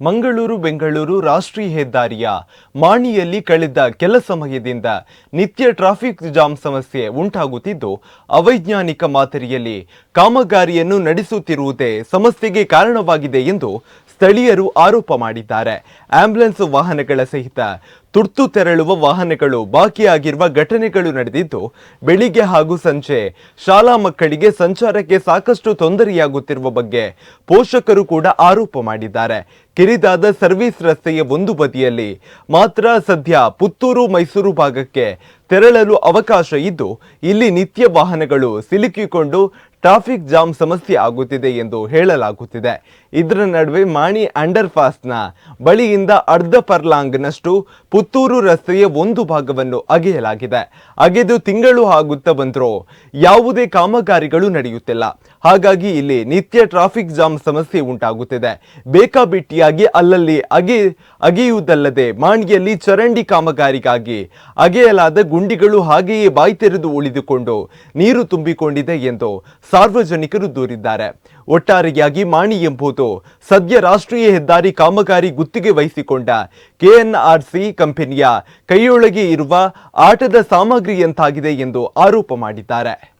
ಮಂಗಳೂರು, ಬೆಂಗಳೂರು ರಾಷ್ಟ್ರೀಯ ಹೆದ್ದಾರಿಯ ಮಾಣಿಯಲ್ಲಿ ಕಳೆದ ಕೆಲ ಸಮಯದಿಂದ ನಿತ್ಯ ಟ್ರಾಫಿಕ್ ಜಾಮ್ ಸಮಸ್ಯೆ ಉಂಟಾಗುತ್ತಿದ್ದು, ಅವೈಜ್ಞಾನಿಕ ಮಾದರಿಯಲ್ಲಿ ಕಾಮಗಾರಿಯನ್ನು ನಡೆಸುತ್ತಿರುವುದೇ ಸಮಸ್ಯೆಗೆ ಕಾರಣವಾಗಿದೆ ಎಂದು ಸ್ಥಳೀಯರು ಆರೋಪ ಮಾಡಿದ್ದಾರೆ. ಆಂಬ್ಯುಲೆನ್ಸ್ ವಾಹನಗಳ ಸಹಿತ ತುರ್ತು ತೆರಳುವ ವಾಹನಗಳು ಬಾಕಿಯಾಗಿರುವ ಘಟನೆಗಳು ನಡೆದಿದ್ದು, ಬೆಳಿಗ್ಗೆ ಹಾಗೂ ಸಂಜೆ ಶಾಲಾ ಮಕ್ಕಳಿಗೆ ಸಂಚಾರಕ್ಕೆ ಸಾಕಷ್ಟು ತೊಂದರೆಯಾಗುತ್ತಿರುವ ಬಗ್ಗೆ ಪೋಷಕರು ಕೂಡ ಆರೋಪ ಮಾಡಿದ್ದಾರೆ. ಕಿರಿದಾದ ಸರ್ವಿಸ್ ರಸ್ತೆಯ ಒಂದು ಬದಿಯಲ್ಲಿ ಮಾತ್ರ ಸದ್ಯ ಪುತ್ತೂರು ಮೈಸೂರು ಭಾಗಕ್ಕೆ ತೆರಳಲು ಅವಕಾಶ ಇದ್ದು, ಇಲ್ಲಿ ನಿತ್ಯ ವಾಹನಗಳು ಸಿಲುಕಿಕೊಂಡು ಟ್ರಾಫಿಕ್ ಜಾಮ್ ಸಮಸ್ಯೆ ಆಗುತ್ತಿದೆ ಎಂದು ಹೇಳಲಾಗುತ್ತಿದೆ. ಇದರ ನಡುವೆ ಮಾಣಿ ಅಂಡರ್ ಪಾಸ್ನ ಬಳಿಯಿಂದ ಅರ್ಧ ಪರ್ಲಾಂಗ್ನಷ್ಟು ಪುತ್ತೂರು ರಸ್ತೆಯ ಒಂದು ಭಾಗವನ್ನು ಅಗೆಯಲಾಗಿದೆ. ಅಗೆದು ತಿಂಗಳು ಆಗುತ್ತಾ ಬಂದರೂ ಯಾವುದೇ ಕಾಮಗಾರಿಗಳು ನಡೆಯುತ್ತಿಲ್ಲ. ಹಾಗಾಗಿ ಇಲ್ಲಿ ನಿತ್ಯ ಟ್ರಾಫಿಕ್ ಜಾಮ್ ಸಮಸ್ಯೆ ಉಂಟಾಗುತ್ತಿದೆ. ಬೇಕಾಬಿಟ್ಟಿಯಾಗಿ ಅಲ್ಲಲ್ಲಿ ಅಗೆ, ಅಗೆಯುವುದಲ್ಲದೆ ಮಾಣಿಯಲ್ಲಿ ಚರಂಡಿ ಕಾಮಗಾರಿಗಾಗಿ ಅಗೆಯಲಾದ ಗುಂಡಿಗಳು ಹಾಗೆಯೇ ಬಾಯಿ ತೆರೆದು ಉಳಿದುಕೊಂಡು ನೀರು ತುಂಬಿಕೊಂಡಿದೆ ಎಂದು ಸಾರ್ವಜನಿಕರು ದೂರಿದ್ದಾರೆ. ಒಟ್ಟಾರೆಯಾಗಿ ಮಾಣಿ ಎಂಬುದು ಸದ್ಯ ರಾಷ್ಟ್ರೀಯ ಹೆದ್ದಾರಿ ಕಾಮಗಾರಿ ಗುತ್ತಿಗೆ ವಹಿಸಿಕೊಂಡ ಕೆಎನ್ಆರ್ಸಿ ಕಂಪನಿಯ ಕೈಯೊಳಗೆ ಇರುವ ಆಟದ ಸಾಮಗ್ರಿಯಂತಾಗಿದೆ ಎಂದು ಆರೋಪ ಮಾಡಿದ್ದಾರೆ.